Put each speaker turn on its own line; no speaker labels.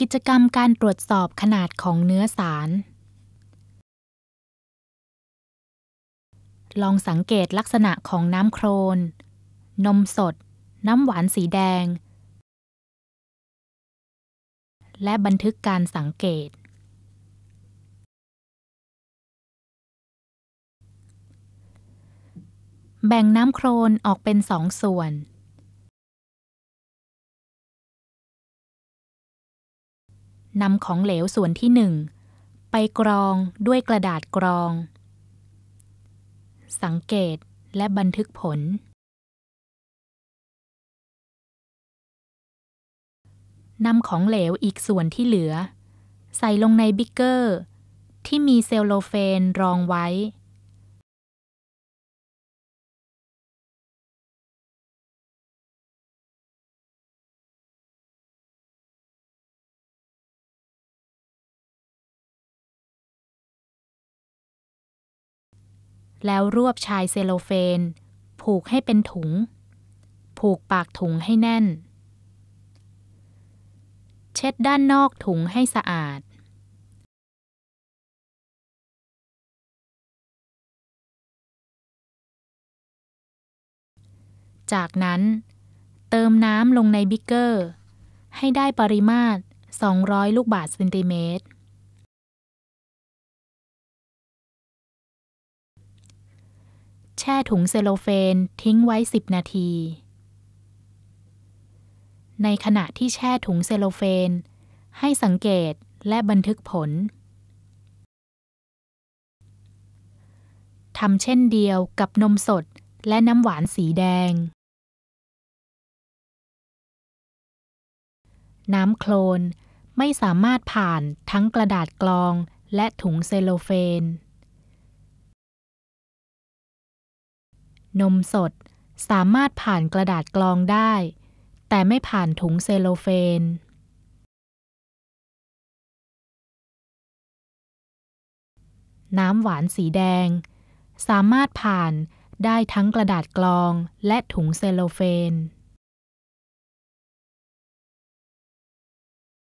กิจกรรมการตรวจสอบขนาดของเนื้อสาร ลองสังเกตลักษณะของน้ำโครน นมสด น้ำหวานสีแดง และบันทึกการสังเกต แบ่งน้ำโครนออกเป็นสองส่วน นำของเหลวส่วนที่หนึ่งไปกรองด้วยกระดาษกรอง สังเกตและบันทึกผล นำของเหลวอีกส่วนที่เหลือ ใส่ลงในบิ๊กเกอร์ ที่มีเซลโลเฟนรองไว้ แล้วรวบชายเซโลเฟน ผูกให้เป็นถุง ผูกปากถุงให้แน่น เช็ดด้านนอกถุงให้สะอาด จากนั้น เติมน้ำลงในบิ๊กเกอร์ ให้ได้ปริมาตร 200 ลูกบาศก์เซนติเมตร ช่ถุงเซโลเฟนทิ้งไว้ 10 นาที ในขณะที่แช่ถุงเซโลเฟน ให้สังเกตและบันทึกผลทำเช่นเดียวกับนมสดและน้ำหวานสีแดง น้ำโคลนไม่สามารถผ่านทั้งกระดาษกรองและถุงเซโลเฟน นมสด สามารถผ่านกระดาษกรองได้ แต่ไม่ผ่านถุงเซโลเฟน น้ำหวานสีแดง สามารถผ่านได้ทั้งกระดาษกรองและถุงเซโลเฟน